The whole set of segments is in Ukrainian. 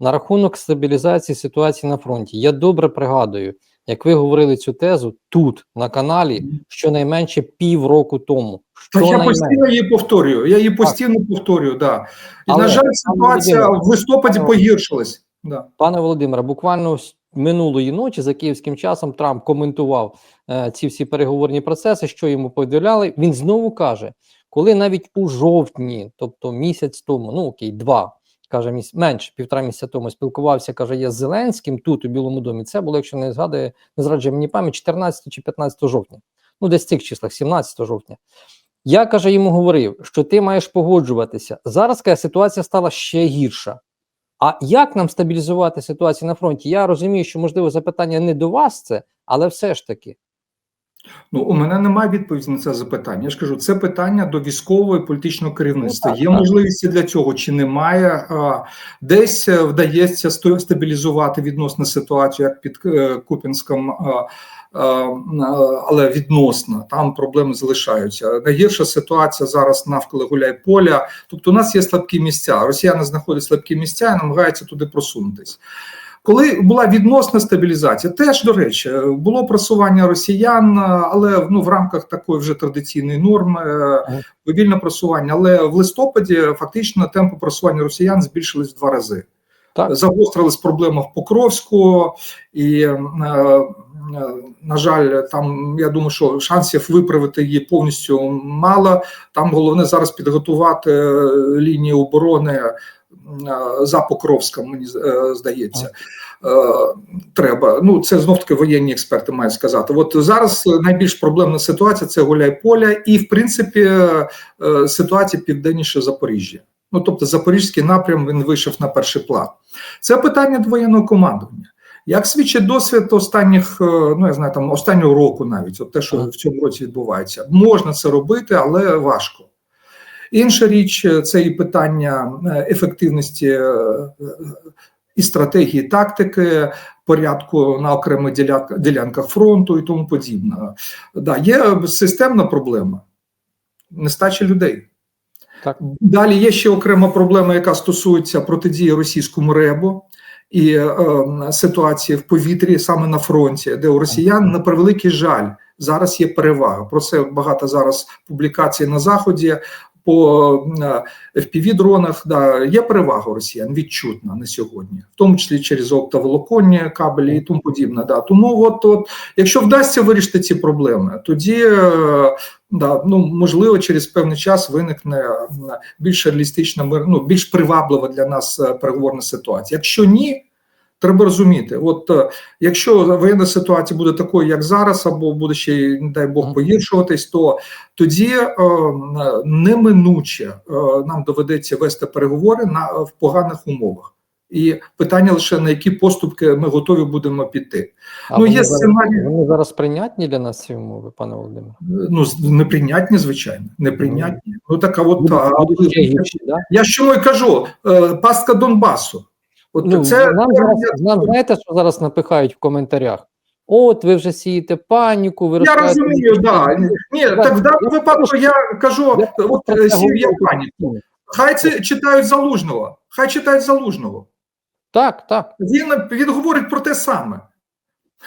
На рахунок стабілізації ситуації на фронті. Я добре пригадую, як ви говорили цю тезу тут, на каналі, щонайменше півроку тому. Так я постійно її повторюю. Я її постійно повторюю, да. І Але, на жаль, ситуація в листопаді погіршилась. Да. Пане Володимире, буквально минулої ночі за київським часом Трамп коментував е, ці всі переговорні процеси, що йому повідомляли. Він знову каже, коли навіть у жовтні, тобто місяць тому, ну окей, два. Каже, міс... менше півтора місяця тому спілкувався, каже, я з Зеленським тут у Білому домі. Це було, якщо не згадує, не зраджує мені пам'ять, 14 чи 15 жовтня. Ну, десь в цих числах, 17 жовтня. Я каже, йому говорив, що ти маєш погоджуватися. Зараз каже, ситуація стала ще гірша. А як нам стабілізувати ситуацію на фронті? Я розумію, що можливо запитання не до вас це, але все ж таки. Ну, у мене немає відповіді на це запитання. Я ж кажу, це питання до військового і політичного керівництва. Ну, Є можливість для цього чи немає? Десь е, вдається стабілізувати відносно ситуацію, як під е, Купінськом, але відносно там проблеми залишаються. Найгірша ситуація зараз навколо Гуляйполя. Тобто, у нас є слабкі місця. Росіяни знаходять слабкі місця і намагаються туди просунутись. Коли була відносна стабілізація, теж до речі, було просування росіян, але ну в рамках такої вже традиційної норми е, повільне просування. Але в листопаді фактично темпи просування росіян збільшились в два рази. Так. Загострилась проблема в Покровську, і е, е, на жаль, там я думаю, що шансів виправити її повністю мало. Там головне зараз підготувати е, лінію оборони е, за Покровськом, мені е, здається. Е, Треба. Ну, це знов таки воєнні експерти мають сказати. От зараз найбільш проблемна ситуація це Гуляйполя, і в принципі е, ситуація південніше Запоріжжя. Ну тобто Запорізький напрям він вийшов на перший план. Це питання воєнного командування. Як свідчить досвід останніх, е, ну я знаю, там останнього року, навіть от те, що в цьому році відбувається, можна це робити, але важко. Інша річ е, це і питання е, ефективності е, і стратегії тактики, порядку на окремих ділянках фронту і тому подібне. Да, є системна проблема нестача людей. Так. Далі є ще окрема проблема, яка стосується протидії російському ребу і е, ситуації в повітрі саме на фронті, де у росіян на превеликий жаль зараз є перевага. Про це багато зараз публікацій на заході. По fpv дронах да, є перевага росіян відчутна на сьогодні, в тому числі через оптоволоконні кабелі і тому подібне. Да. Тому, от, от, якщо вдасться вирішити ці проблеми, тоді е, да, ну, можливо через певний час виникне е, більш реалістична, ну, більш приваблива для нас е, переговорна ситуація. Якщо ні, треба розуміти, от е, якщо воєнна ситуація буде такою, як зараз, або буде ще, не дай Бог, погіршуватись, то тоді е, неминуче е, нам доведеться вести переговори на в поганих умовах. І питання лише на які поступки ми готові будемо піти. А Ну, є зараз- сценарій- Вони зараз прийнятні для нас ці умови, пане Володимире? Ну з- неприйнятні, звичайно, неприйнятні. Ну так а от Будуть- а, будуть ще гірші, да? я ж чому й кажу, е, пастка Донбасу. От Ну, це нам, зараз, нам знаєте, що зараз напихають в коментарях? От, ви вже сієте паніку, ви я розумію, да. Ні, так в даному випадку я кажу, от сів я паніку. Хай це читають залужного. Хай читають залужного. Так, так. Він, він говорить про те саме.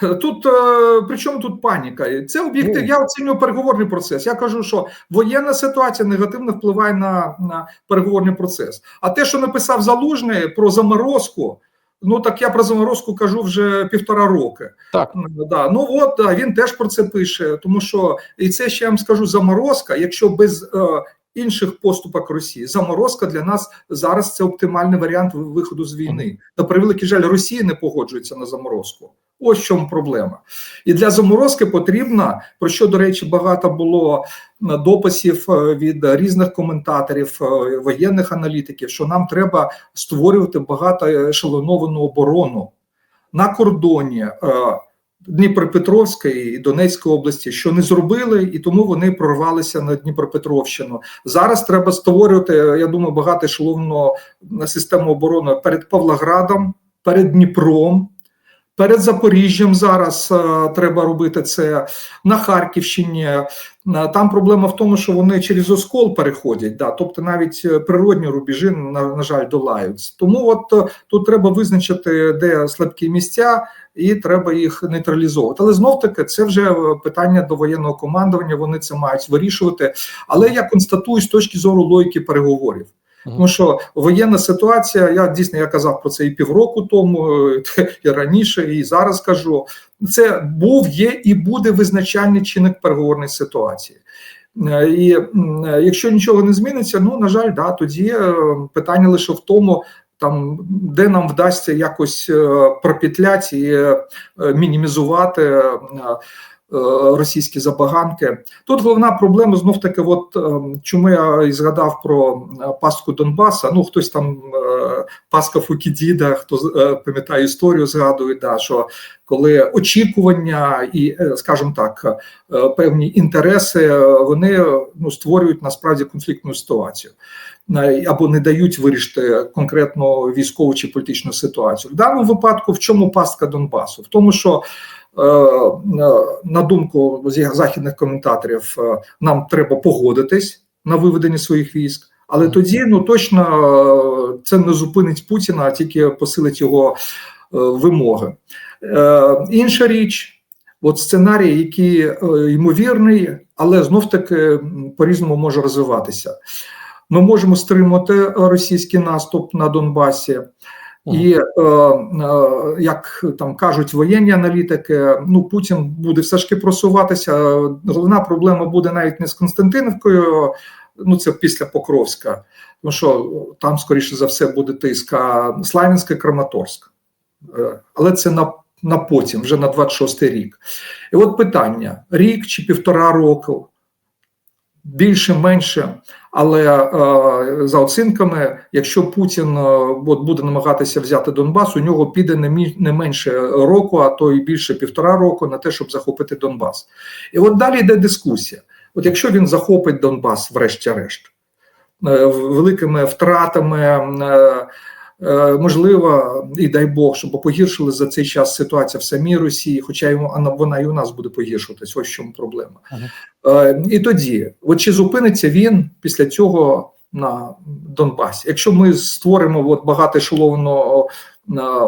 Тут е, при чому тут паніка? Це об'єктив. Я оцінюю переговорний процес. Я кажу, що воєнна ситуація негативно впливає на, на переговорний процес. А те, що написав Залужний про заморозку, ну так я про заморозку кажу вже півтора роки. Так. Да, ну от да, він теж про це пише, тому що і це ще я вам скажу заморозка, якщо без е, інших поступок Росії, заморозка для нас зараз це оптимальний варіант виходу з війни. На превеликий жаль, Росія не погоджується на заморозку. Ось в чому проблема. І для заморозки потрібно, про що, до речі, багато було е, дописів е, від різних коментаторів, е, воєнних аналітиків, що нам треба створювати багато ешелоновану оборону на кордоні Дніпропетровської і Донецької області, що не зробили, і тому вони прорвалися на Дніпропетровщину. Зараз треба створювати, я думаю, багато ешелонну систему оборони перед Павлоградом, перед Дніпром. Перед Запоріжжям зараз е, треба робити це на Харківщині, Е, Там проблема в тому, що вони через оскол переходять, да, тобто навіть е, природні рубежі, на, на жаль, долають. Тому от тут треба визначити, де слабкі місця, і треба їх нейтралізовувати. Але знов таки це вже питання до воєнного командування. Вони це мають вирішувати. Але я констатую з точки зору логіки переговорів. Тому що воєнна ситуація, я дійсно я казав про це і півроку тому, е, і раніше, і зараз кажу. Це був, є і буде визначальний чинник переговорної ситуації. Е, І е, якщо нічого не зміниться, ну на жаль, да, тоді питання лише в тому, там де нам вдасться якось пропетляти і мінімізувати. Е, Російські забаганки тут головна проблема знов таки, от е, чому я і згадав про е, пастку Донбаса. Ну хтось там е, Паска Фукідіда, хто пам'ятає історію, згадує, да, що коли очікування і, скажімо так, певні інтереси вони ну, створюють насправді конфліктну ситуацію. Або не дають вирішити конкретно військову чи політичну ситуацію. В даному випадку в чому пастка Донбасу? В тому, що на думку західних коментаторів, е, нам треба погодитись на виведення своїх військ, але тоді ну точно е, це не зупинить Путіна, а тільки посилить його е, вимоги. Е, Інша річ, от сценарій, який е, ймовірний, але знов таки по-різному може розвиватися. Ми можемо стримати е, російський наступ на Донбасі. І е, е, як там кажуть воєнні аналітики, ну Путін буде все ж таки просуватися. Головна проблема буде навіть не з Константиновкою, ну це після Покровська, тому що там, скоріше за все, буде тиск Славянська, Краматорськ. Е, Але це на, на потім, вже на 26-й рік. І от питання: рік чи півтора року, більше, менше. Але е, за оцінками, якщо Путін е, от буде намагатися взяти Донбас, у нього піде не, не менше року, а то і більше півтора року на те, щоб захопити Донбас. І от далі йде дискусія. От якщо він захопить Донбас, врешті-решт, е, великими втратами, е, можливо, і дай Бог, щоб погіршили за цей час ситуація в самій Росії, хоча вона і у нас буде погіршуватись. Ось в чому проблема. Ага. І тоді, от чи зупиниться він після цього на Донбасі? Якщо ми створимо от багато е,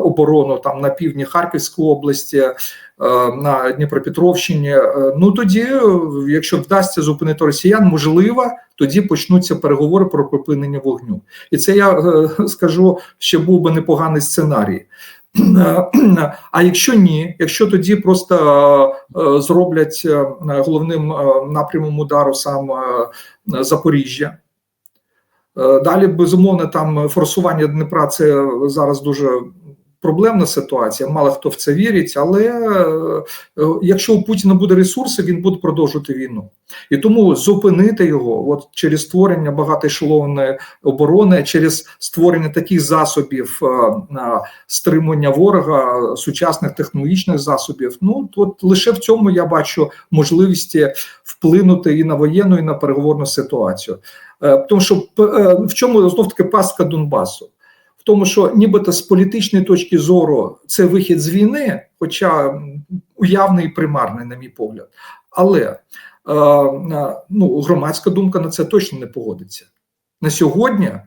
оборону там на півдні Харківської області, е, на Дніпропетровщині, е, ну тоді, е, якщо вдасться зупинити росіян, можливо, тоді почнуться переговори про припинення вогню. І це я скажу, ще був би непоганий сценарій. А якщо ні, якщо тоді просто зроблять головним напрямом удару сам Запоріжжя. Е, Далі, безумовно, там форсування Дніпра це зараз дуже проблемна ситуація. Мало хто в це вірить, але е, е, якщо у Путіна буде ресурси, він буде продовжувати війну. І тому зупинити його от через створення багатоешелонної оборони, через створення таких засобів е, стримування ворога, сучасних технологічних засобів. Ну от лише в цьому я бачу можливості вплинути і на воєнну, і на переговорну ситуацію. Тому що в чому знов таки пастка Донбасу? Тому, що нібито з політичної точки зору це вихід з війни, хоча уявний і примарний, на мій погляд. Але е, ну, громадська думка на це точно не погодиться. На сьогодні е,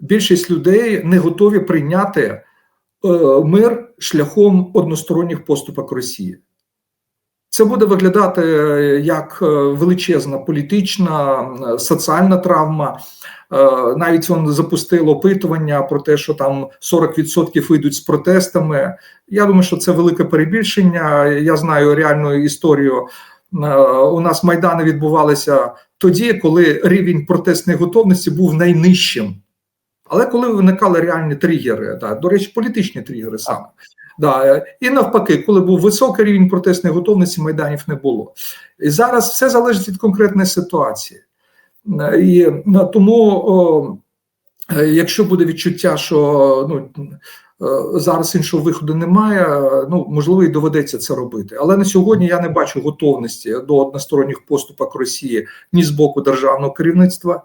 більшість людей не готові прийняти е, мир шляхом односторонніх поступок Росії. Це буде виглядати е, як е, величезна політична, е, соціальна травма. Навіть він запустив опитування про те, що там 40% вийдуть з протестами. Я думаю, що це велике перебільшення. Я знаю реальну історію. У нас майдани відбувалися тоді, коли рівень протестної готовності був найнижчим. Але коли виникали реальні тригери, да, до речі, політичні тригери саме. Да, е, і навпаки, коли був високий рівень протестної готовності, майданів не було. І зараз все залежить від конкретної ситуації. Е, І е, тому, якщо буде відчуття, що ну, зараз іншого виходу немає, ну можливо, і доведеться це робити. Але на сьогодні я не бачу готовності до односторонніх поступок Росії ні з боку державного керівництва.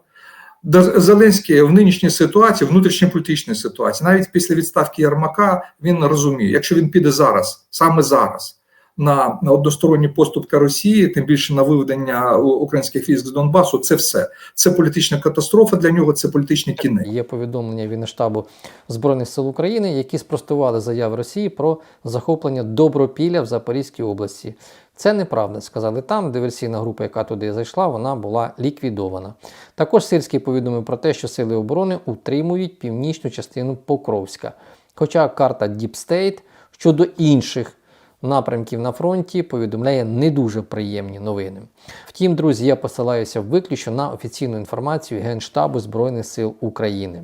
Зеленський в нинішній ситуації, внутрішньополітичній ситуації, навіть після відставки Єрмака, він розуміє, якщо він піде зараз, саме зараз, на, односторонні поступки Росії, тим більше на виведення українських військ з Донбасу. Це все. Це політична катастрофа для нього, це політичний кінець. Є повідомлення від штабу Збройних сил України, які спростували заяви Росії про захоплення Добропілля в Запорізькій області. Це неправда, сказали там. Диверсійна група, яка туди зайшла, вона була ліквідована. Також Сирський повідомив про те, що сили оборони утримують північну частину Покровська. Хоча карта State щодо інших напрямків на фронті повідомляє не дуже приємні новини. Втім, друзі, я посилаюся виключно на офіційну інформацію Генштабу Збройних сил України.